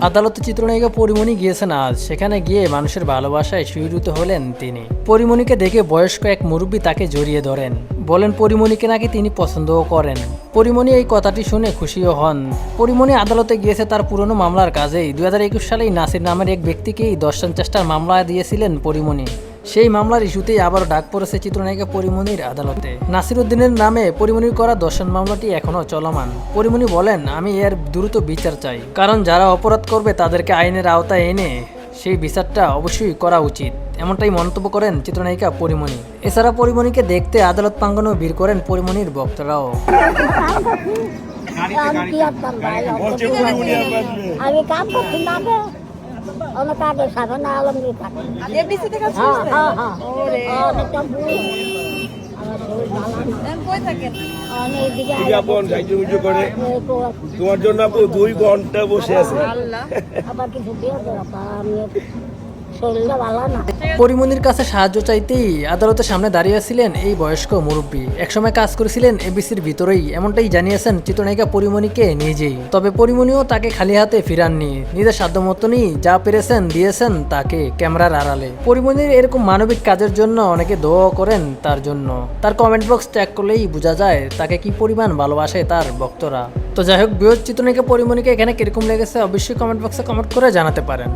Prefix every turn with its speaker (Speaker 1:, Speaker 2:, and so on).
Speaker 1: আদালতে চিত্রনায়িকা পরিমণি গিয়েছেন আজ। সেখানে গিয়ে মানুষের ভালোবাসায় সুইরুত হলেন তিনি। পরিমণিকে দেখে বয়স্ক এক মুরব্বী তাকে জড়িয়ে ধরেন। বলেন, পরিমণিকে নাকি তিনি পছন্দও করেন। পরিমণি এই কথাটি শুনে খুশিও হন। পরিমণি আদালতে গিয়েছে তার পুরনো মামলার কাজেই। দুই হাজার একুশ সালেই নাসির নামের এক ব্যক্তিকেই দর্শন চেষ্টার মামলা দিয়েছিলেন পরিমণি। সেই মামলার ইস্যুতেই আবার ডাক পড়েছে চিত্রনায়িকা পরিমণির আদালতে। নাসির উদ্দিনের নামে পরিমণির করা দর্শন মামলাটি এখনও চলমান। পরিমণি বলেন, আমি এর দ্রুত বিচার চাই, কারণ যারা অপরাধ করবে তাদেরকে আইনের আওতায় এনে সেই বিচারটা অবশ্যই করা উচিত। এমনটাই মন্তব্য করেন চিত্রনায়িকা পরিমণি এছাড়া পরিমণিকে দেখতে আদালত প্রাঙ্গণও ভিড় করেন পরিমণির ভক্তরাও
Speaker 2: আমি কাম করছি না অনেক আগে সাধনা আলমগীর
Speaker 3: থেকে
Speaker 2: হ্যাঁ হ্যাঁ হ্যাঁ। অনেকটা আছে।
Speaker 4: তোমার জন্য আপু দুই ঘণ্টা বসে আছে।
Speaker 2: আবার কিছু দিয়ে দেবো আমি
Speaker 1: পরিমণির কাছে সাহায্য চাইতেই আদালতের সামনে দাঁড়িয়েছিলেন এই বয়স্ক মুরব্বী। একসময় কাজ করেছিলেন এবিসির ভিতরেই, এমনটাই জানিয়েছেন চিত্রনায়িকা পরিমণিকে নিজেই। তবে পরিমণিও তাকে খালি হাতে ফিরাননি। নিজের সাধ্য মতনই যা পেরেছেন দিয়েছেন তাকে ক্যামেরার আড়ালে। পরিমণির এরকম মানবিক কাজের জন্য অনেকে দোয়া করেন তার জন্য। তার কমেন্ট বক্স ত্যাগ করলেই বোঝা যায় তাকে কি পরিমাণ ভালোবাসে তার ভক্তরা। তো যাই হোক, বৃহৎ চিত্রনায়িকা পরিমণিকে এখানে কীরকম লেগেছে অবশ্যই কমেন্ট বক্সে কমেন্ট করে জানাতে পারেন।